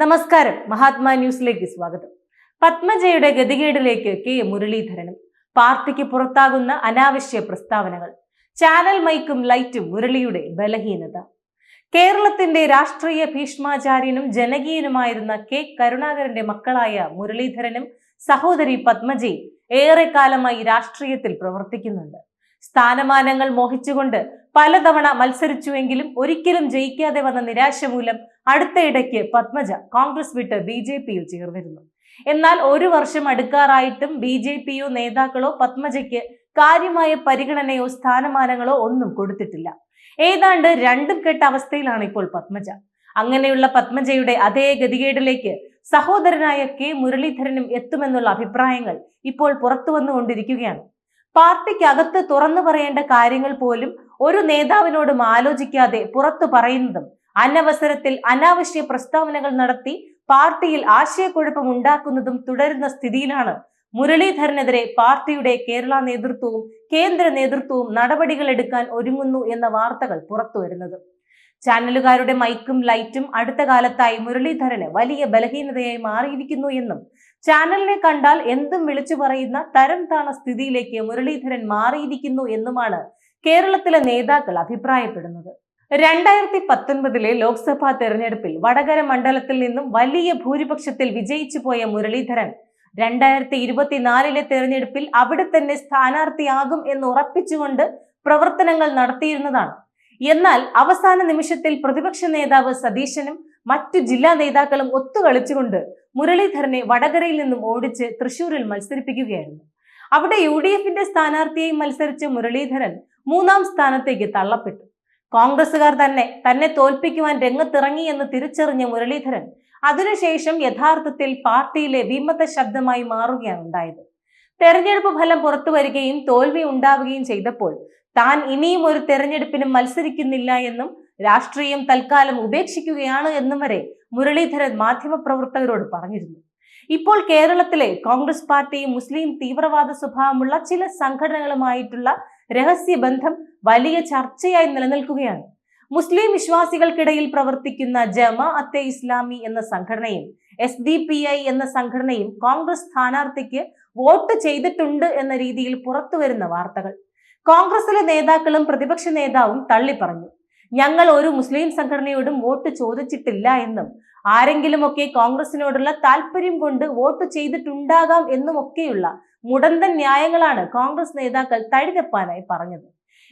നമസ്കാരം. മഹാത്മാ ന്യൂസിലേക്ക് സ്വാഗതം. പത്മജയുടെ ഗതികേടിലേക്ക് കെ. മുരളീധരനും പാർട്ടിക്ക് പുറത്താകുന്ന അനാവശ്യ പ്രസ്താവനകൾ ചാനൽ മൈക്കും ലൈറ്റും മുരളിയുടെ ബലഹീനത. കേരളത്തിന്റെ രാഷ്ട്രീയ ഭീഷ്മാചാര്യനും ജനകീയനുമായിരുന്ന കെ. കരുണാകരന്റെ മക്കളായ മുരളീധരനും സഹോദരി പത്മജയും ഏറെക്കാലമായി രാഷ്ട്രീയത്തിൽ പ്രവർത്തിക്കുന്നുണ്ട്. സ്ഥാനമാനങ്ങൾ മോഹിച്ചുകൊണ്ട് പലതവണ മത്സരിച്ചുവെങ്കിലും ഒരിക്കലും ജയിക്കാതെ വന്ന നിരാശ മൂലം അടുത്തയിടയ്ക്ക് പത്മജ കോൺഗ്രസ് വിട്ട് ബി ജെ പിയിൽ ചേർന്നിരുന്നു. എന്നാൽ ഒരു വർഷം അടുക്കാറായിട്ടും ബി ജെ പിയോ നേതാക്കളോ പത്മജയ്ക്ക് കാര്യമായ പരിഗണനയോ സ്ഥാനമാനങ്ങളോ ഒന്നും കൊടുത്തിട്ടില്ല. ഏതാണ്ട് രണ്ടും കെട്ട അവസ്ഥയിലാണ് ഇപ്പോൾ പത്മജ. അങ്ങനെയുള്ള പത്മജയുടെ അതേ ഗതികേടിലേക്ക് സഹോദരനായ കെ മുരളീധരനും എത്തുമെന്നുള്ള അഭിപ്രായങ്ങൾ ഇപ്പോൾ പുറത്തു വന്നുകൊണ്ടിരിക്കുകയാണ്. പാർട്ടിക്കകത്ത് തുറന്നു പറയേണ്ട കാര്യങ്ങൾ പോലും ഒരു നേതാവിനോടും ആലോചിക്കാതെ പുറത്തു പറയുന്നതും അനവസരത്തിൽ അനാവശ്യ പ്രസ്താവനകൾ നടത്തി പാർട്ടിയിൽ ആശയക്കുഴപ്പം ഉണ്ടാക്കുന്നതും തുടരുന്ന സ്ഥിതിയിലാണ്. മുരളീധരനെതിരെ പാർട്ടിയുടെ കേരള നേതൃത്വവും കേന്ദ്ര നേതൃത്വവും നടപടികൾ എടുക്കാൻ ഒരുങ്ങുന്നു എന്ന വാർത്തകൾ പുറത്തു വരുന്നത്. ചാനലുകാരുടെ മൈക്കും ലൈറ്റും അടുത്ത കാലത്തായി മുരളീധരന് വലിയ ബലഹീനതയായി മാറിയിരിക്കുന്നു എന്നും ചാനലിനെ കണ്ടാൽ എന്തും വിളിച്ചു പറയുന്ന തരം താണ സ്ഥിതിയിലേക്ക് മുരളീധരൻ മാറിയിരിക്കുന്നു എന്നുമാണ് കേരളത്തിലെ നേതാക്കൾ അഭിപ്രായപ്പെടുന്നത്. രണ്ടായിരത്തി പത്തൊൻപതിലെ ലോക്സഭാ തെരഞ്ഞെടുപ്പിൽ വടകര മണ്ഡലത്തിൽ നിന്നും വലിയ ഭൂരിപക്ഷത്തിൽ വിജയിച്ചു പോയ മുരളീധരൻ രണ്ടായിരത്തി ഇരുപത്തിനാലിലെ തെരഞ്ഞെടുപ്പിൽ അവിടെ തന്നെ സ്ഥാനാർത്ഥിയാകും എന്ന് ഉറപ്പിച്ചുകൊണ്ട് പ്രവർത്തനങ്ങൾ നടത്തിയിരുന്നതാണ്. എന്നാൽ അവസാന നിമിഷത്തിൽ പ്രതിപക്ഷ നേതാവ് സതീശനും മറ്റു ജില്ലാ നേതാക്കളും ഒത്തുകളിച്ചുകൊണ്ട് മുരളീധരനെ വടകരയിൽ നിന്നും ഓടിച്ച് തൃശൂരിൽ മത്സരിപ്പിക്കുകയായിരുന്നു. അവിടെ യു ഡി എഫിന്റെ സ്ഥാനാർത്ഥിയായി മത്സരിച്ച മുരളീധരൻ മൂന്നാം സ്ഥാനത്തേക്ക് തള്ളപ്പെട്ടു. കോൺഗ്രസുകാർ തന്നെ തന്നെ തോൽപ്പിക്കുവാൻ രംഗത്തിറങ്ങി എന്ന് തിരിച്ചറിഞ്ഞ മുരളീധരൻ അതിനുശേഷം യഥാർത്ഥത്തിൽ പാർട്ടിയിലെ വിമത ശബ്ദമായി മാറുകയാണ് ഉണ്ടായത്. തെരഞ്ഞെടുപ്പ് ഫലം പുറത്തു വരികയും തോൽവി ഉണ്ടാവുകയും ചെയ്തപ്പോൾ താൻ ഇനിയും ഒരു തെരഞ്ഞെടുപ്പിനും മത്സരിക്കുന്നില്ല എന്നും രാഷ്ട്രീയം തൽക്കാലം ഉപേക്ഷിക്കുകയാണ് എന്നും വരെ മുരളീധരൻ മാധ്യമപ്രവർത്തകരോട് പറഞ്ഞിരുന്നു. ഇപ്പോൾ കേരളത്തിലെ കോൺഗ്രസ് പാർട്ടിയും മുസ്ലിം തീവ്രവാദ സ്വഭാവമുള്ള ചില സംഘടനകളുമായിട്ടുള്ള രഹസ്യബന്ധം വലിയ ചർച്ചയായി നിലനിൽക്കുകയാണ്. മുസ്ലിം വിശ്വാസികൾക്കിടയിൽ പ്രവർത്തിക്കുന്ന ജമാ അത്തെ ഇസ്ലാമി എന്ന സംഘടനയും എസ് ഡി പി ഐ എന്ന സംഘടനയും കോൺഗ്രസ് സ്ഥാനാർത്ഥിക്ക് വോട്ട് ചെയ്തിട്ടുണ്ട് എന്ന രീതിയിൽ പുറത്തുവരുന്ന വാർത്തകൾ. കോൺഗ്രസിലെ നേതാക്കളും പ്രതിപക്ഷ നേതാവും തള്ളി പറഞ്ഞു ഞങ്ങൾ ഒരു മുസ്ലിം സംഘടനയോടും വോട്ട് ചോദിച്ചിട്ടില്ല എന്നും ആരെങ്കിലുമൊക്കെ കോൺഗ്രസിനോടുള്ള താല്പര്യം കൊണ്ട് വോട്ട് ചെയ്തിട്ടുണ്ടാകാം എന്നുമൊക്കെയുള്ള മുടന്തൻ ന്യായങ്ങളാണ് കോൺഗ്രസ് നേതാക്കൾ തഴുതപ്പാനായി പറഞ്ഞത്.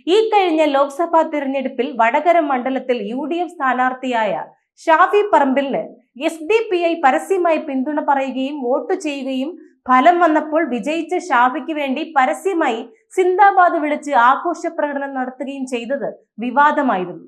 ഈ കഴിഞ്ഞ ലോക്സഭാ തിരഞ്ഞെടുപ്പിൽ വടകര മണ്ഡലത്തിൽ യു ഡി എഫ് സ്ഥാനാർത്ഥിയായ ഷാഫി പറമ്പിലിന് എസ് ഡി പി ഐ പരസ്യമായി പിന്തുണ പറയുകയും വോട്ട് ചെയ്യുകയും ഫലം വന്നപ്പോൾ വിജയിച്ച ഷാഫിക്ക് വേണ്ടി പരസ്യമായി സിന്ദാബാദ് വിളിച്ച് ആഘോഷ പ്രകടനം നടത്തുകയും ചെയ്തത് വിവാദമായിരുന്നു.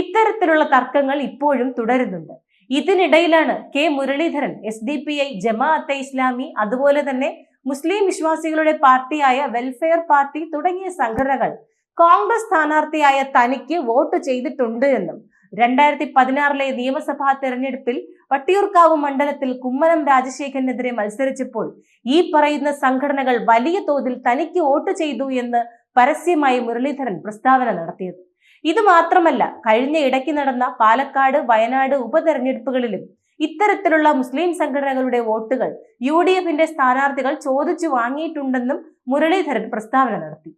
ഇത്തരത്തിലുള്ള തർക്കങ്ങൾ ഇപ്പോഴും തുടരുന്നുണ്ട്. ഇതിനിടയിലാണ് K Muraleedharan S D P I Jamaat-e Islami അതുപോലെ തന്നെ മുസ്ലിം വിശ്വാസികളുടെ പാർട്ടിയായ വെൽഫെയർ പാർട്ടി തുടങ്ങിയ സംഘടനകൾ കോൺഗ്രസ് സ്ഥാനാർത്ഥിയായ തനിക്ക് വോട്ട് ചെയ്തിട്ടുണ്ട് എന്നും രണ്ടായിരത്തി പതിനാറിലെ നിയമസഭാ തെരഞ്ഞെടുപ്പിൽ വട്ടിയൂർക്കാവ് മണ്ഡലത്തിൽ കുമ്മനം രാജശേഖരനെതിരെ മത്സരിച്ചപ്പോൾ ഈ പറയുന്ന സംഘടനകൾ വലിയ തോതിൽ തനിക്ക് വോട്ട് ചെയ്തു എന്ന് പരസ്യമായി മുരളീധരൻ പ്രസ്താവന നടത്തിയത്. ഇത് മാത്രമല്ല കഴിഞ്ഞ ഇടയ്ക്ക് നടന്ന പാലക്കാട് വയനാട് ഉപതെരഞ്ഞെടുപ്പുകളിലും ഇത്തരത്തിലുള്ള മുസ്ലിം സംഘടനകളുടെ വോട്ടുകൾ യു ഡി എഫിന്റെ സ്ഥാനാർത്ഥികൾ ചോദിച്ചു വാങ്ങിയിട്ടുണ്ടെന്നും മുരളീധരൻ പ്രസ്താവന നടത്തി.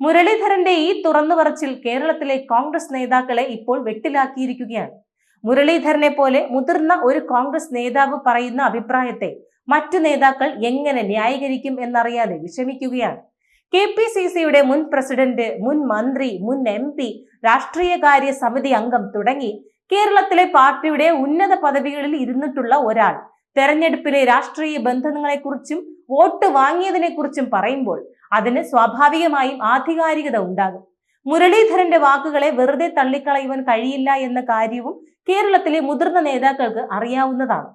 മുരളീധരന്റെ ഈ തുറന്നു പറച്ചിൽ കേരളത്തിലെ കോൺഗ്രസ് നേതാക്കളെ ഇപ്പോൾ വെട്ടിലാക്കിയിരിക്കുകയാണ്. മുരളീധരനെ പോലെ മുതിർന്ന ഒരു കോൺഗ്രസ് നേതാവ് പറയുന്ന അഭിപ്രായത്തെ മറ്റു നേതാക്കൾ എങ്ങനെ ന്യായീകരിക്കും എന്നറിയാതെ വിഷമിക്കുകയാണ്. കെ പി സി സിയുടെ മുൻ പ്രസിഡന്റ് മുൻ മന്ത്രി മുൻ എം പി രാഷ്ട്രീയകാര്യ സമിതി അംഗം തുടങ്ങി കേരളത്തിലെ പാർട്ടിയുടെ ഉന്നത പദവികളിൽ ഇരുന്നിട്ടുള്ള ഒരാൾ. തെരഞ്ഞെടുപ്പിലെ രാഷ്ട്രീയ ബന്ധങ്ങളെക്കുറിച്ചും വോട്ട് വാങ്ങിയതിനെക്കുറിച്ചും പറയുമ്പോൾ അതിന് സ്വാഭാവികമായും ആധികാരികത ഉണ്ടാകും. മുരളീധരന്റെ വാക്കുകളെ വെറുതെ തള്ളിക്കളയുവാൻ കഴിയില്ല എന്ന കാര്യവും കേരളത്തിലെ മുതിർന്ന നേതാക്കൾക്ക് അറിയാവുന്നതാണ്.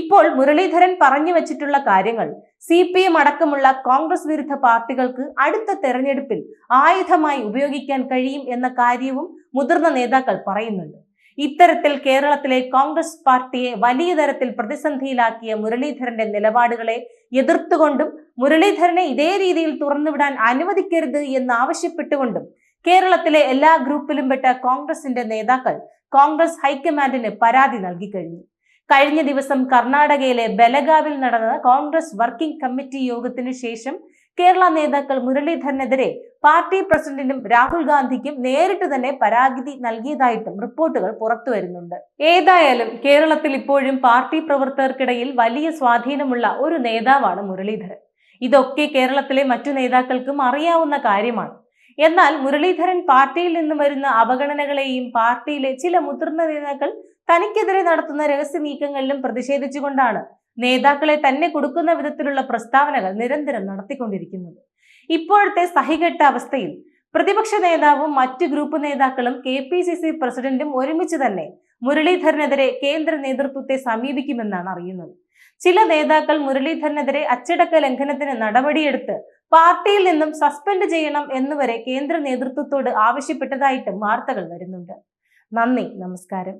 ഇപ്പോൾ മുരളീധരൻ പറഞ്ഞു വെച്ചിട്ടുള്ള കാര്യങ്ങൾ സി പി എം അടക്കമുള്ള കോൺഗ്രസ് വിരുദ്ധ പാർട്ടികൾക്ക് അടുത്ത തെരഞ്ഞെടുപ്പിൽ ആയുധമായി ഉപയോഗിക്കാൻ കഴിയും എന്ന കാര്യവും മുതിർന്ന നേതാക്കൾ പറയുന്നുണ്ട്. ഇത്തരത്തിൽ കേരളത്തിലെ കോൺഗ്രസ് പാർട്ടിയെ വലിയ തരത്തിൽ പ്രതിസന്ധിയിലാക്കിയ മുരളീധരന്റെ നിലപാടുകളെ എതിർത്തുകൊണ്ടും മുരളീധരനെ ഇതേ രീതിയിൽ തുറന്നുവിടാൻ അനുവദിക്കരുത് എന്ന് ആവശ്യപ്പെട്ടുകൊണ്ടും കേരളത്തിലെ എല്ലാ ഗ്രൂപ്പിലും പെട്ട കോൺഗ്രസിന്റെ നേതാക്കൾ കോൺഗ്രസ് ഹൈക്കമാൻഡിന് പരാതി നൽകി കഴിഞ്ഞു. കഴിഞ്ഞ ദിവസം കർണാടകയിലെ ബലഗാവിൽ നടന്ന കോൺഗ്രസ് വർക്കിംഗ് കമ്മിറ്റി യോഗത്തിനു ശേഷം കേരള നേതാക്കൾ മുരളീധരനെതിരെ പാർട്ടി പ്രസിഡന്റിനും രാഹുൽ ഗാന്ധിക്കും നേരിട്ട് തന്നെ പരാതി നൽകിയതായിട്ടും റിപ്പോർട്ടുകൾ പുറത്തു വരുന്നുണ്ട്. ഏതായാലും കേരളത്തിൽ ഇപ്പോഴും പാർട്ടി പ്രവർത്തകർക്കിടയിൽ വലിയ സ്വാധീനമുള്ള ഒരു നേതാവാണ് മുരളീധരൻ. ഇതൊക്കെ കേരളത്തിലെ മറ്റു നേതാക്കൾക്കും അറിയാവുന്ന കാര്യമാണ്. എന്നാൽ മുരളീധരൻ പാർട്ടിയിൽ നിന്ന് വരുന്ന അവഗണനകളെയും പാർട്ടിയിലെ ചില മുതിർന്ന നേതാക്കൾ തനിക്കെതിരെ നടത്തുന്ന രഹസ്യ നീക്കങ്ങളിലും പ്രതിഷേധിച്ചുകൊണ്ടാണ് നേതാക്കളെ തന്നെ കൊടുക്കുന്ന വിധത്തിലുള്ള പ്രസ്താവനകൾ നിരന്തരം നടത്തിക്കൊണ്ടിരിക്കുന്നത്. ഇപ്പോഴത്തെ സഹികെട്ട അവസ്ഥയിൽ പ്രതിപക്ഷ നേതാവും മറ്റു ഗ്രൂപ്പ് നേതാക്കളും കെ പി സി സി പ്രസിഡന്റും ഒരുമിച്ച് തന്നെ മുരളീധരനെതിരെ കേന്ദ്ര നേതൃത്വത്തെ സമീപിക്കുമെന്നാണ് അറിയുന്നത്. ചില നേതാക്കൾ മുരളീധരനെതിരെ അച്ചടക്ക ലംഘനത്തിന് നടപടിയെടുത്ത് പാർട്ടിയിൽ നിന്നും സസ്പെൻഡ് ചെയ്യണം എന്നുവരെ കേന്ദ്ര നേതൃത്വത്തോട് ആവശ്യപ്പെട്ടതായിട്ടും വാർത്തകൾ വരുന്നുണ്ട്. നന്ദി നമസ്കാരം.